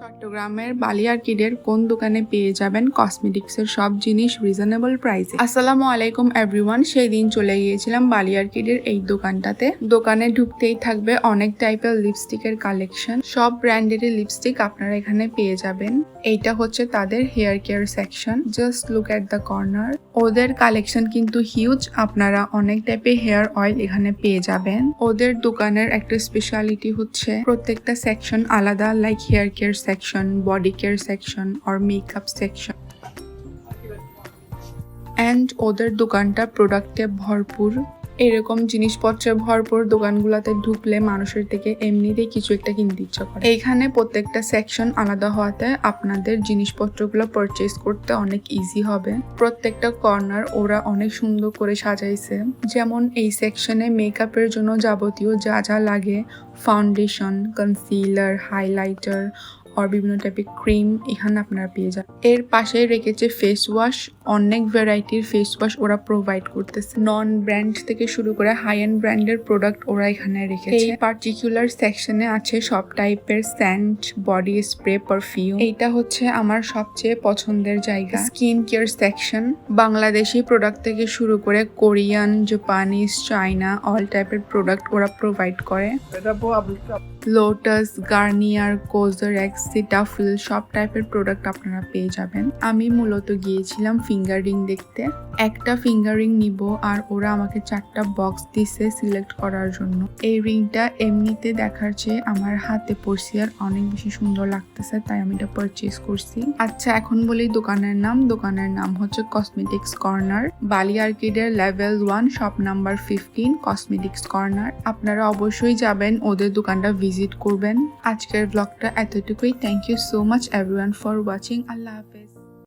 চট্টগ্রামের বালিয়ারকিডের কোন দোকানে পেয়ে যাবেন কসমেটিক্সের সব জিনিস রিজনেবল প্রাইসে আসসালামু আলাইকুম এভরিওয়ান সেই দিন চলে গিয়েছিলাম বালিয়ারকিডের এই দোকানটাতে। দোকানে ঢুকতেই থাকবে অনেক টাইপের লিপস্টিকের কালেকশন সব ব্র্যান্ডেরই লিপস্টিক আপনারা এখানে পেয়ে যাবেন। এইটা হচ্ছে তাদের hair care section just look at the corner ওদের কালেকশন কিন্তু হিউজ আপনারা অনেক টাইপের হেয়ার অয়েল এখানে পেয়ে যাবেন। ওদের দোকানের একটা স্পেশালিটি হচ্ছে প্রত্যেকটা সেকশন আলাদা like hair care section body care section or makeup section and ওদের দোকানটা প্রোডাক্টে ভরপুর। এরকম জিনিসপত্রে ভরপুর দোকানগুলোতে ঢুকলে মানুষের থেকে এমনিতেই কিছু একটা কিনতে ইচ্ছা করে। এইখানে প্রত্যেকটা সেকশন আলাদা হওয়াতে আপনাদের জিনিসপত্রগুলো পারচেজ করতে অনেক ইজি হবে। প্রত্যেকটা কর্নার ওরা অনেক সুন্দর করে সাজাইছে। যেমন এই সেকশনে মেকআপের জন্য যাবতীয় যা যা লাগে ফাউন্ডেশন কনসিলার হাইলাইটার আর বিভিন্ন টাইপের ক্রিম এখানে আপনারা পেয়ে যান। এর পাশে রেখেছে ফেস ওয়াশ অনেক ভ্যারাইটির ফেস ওয়াশ ওরা প্রোভাইড করতেছে। নন ব্র্যান্ড থেকে শুরু করে হাই এন্ড ব্র্যান্ডের প্রোডাক্ট ওরা এখানে রেখেছে। এই পার্টিকুলার সেকশনে আছে সব টাইপের স্যান্ড বডি স্প্রে পারফিউম এইটা হচ্ছে আমার সবচেয়ে পছন্দের জায়গা। Skin care section Bangladeshi product থেকে শুরু করে কোরিয়ান জাপানিজ চাইনা অল টাইপের প্রোডাক্ট ওরা প্রোভাইড করে। লোটাস গার্নিয়ার কোজারেক্স সিটাফিল সব টাইপের প্রোডাক্ট আপনারা পেয়ে যাবেন। আমি মূলত গিয়েছিলাম ফিঙ্গার রিং দেখতে। একটা ফিঙ্গার রিং নিব আর ওরা আমাকে চারটা বক্স দিছে সিলেক্ট করার জন্য। এই রিংটা এমনিতে দেখার চেয়ে আমার হাতে পড়ছি আর অনেক বেশি সুন্দর লাগতেছে, তাই আমি এটা পারচেজ করছি। আচ্ছা এখন বলি দোকানের নাম। দোকানের নাম হচ্ছে cosmetics corner Bali আর্কিডের level one shop number fifteen cosmetics corner আপনারা অবশ্যই যাবেন, ওদের দোকানটা ভিজিট করবেন। আজকের ব্লগটা এতটুকুই। Thank you so much everyone for watching আল্লাহ হাফেজ।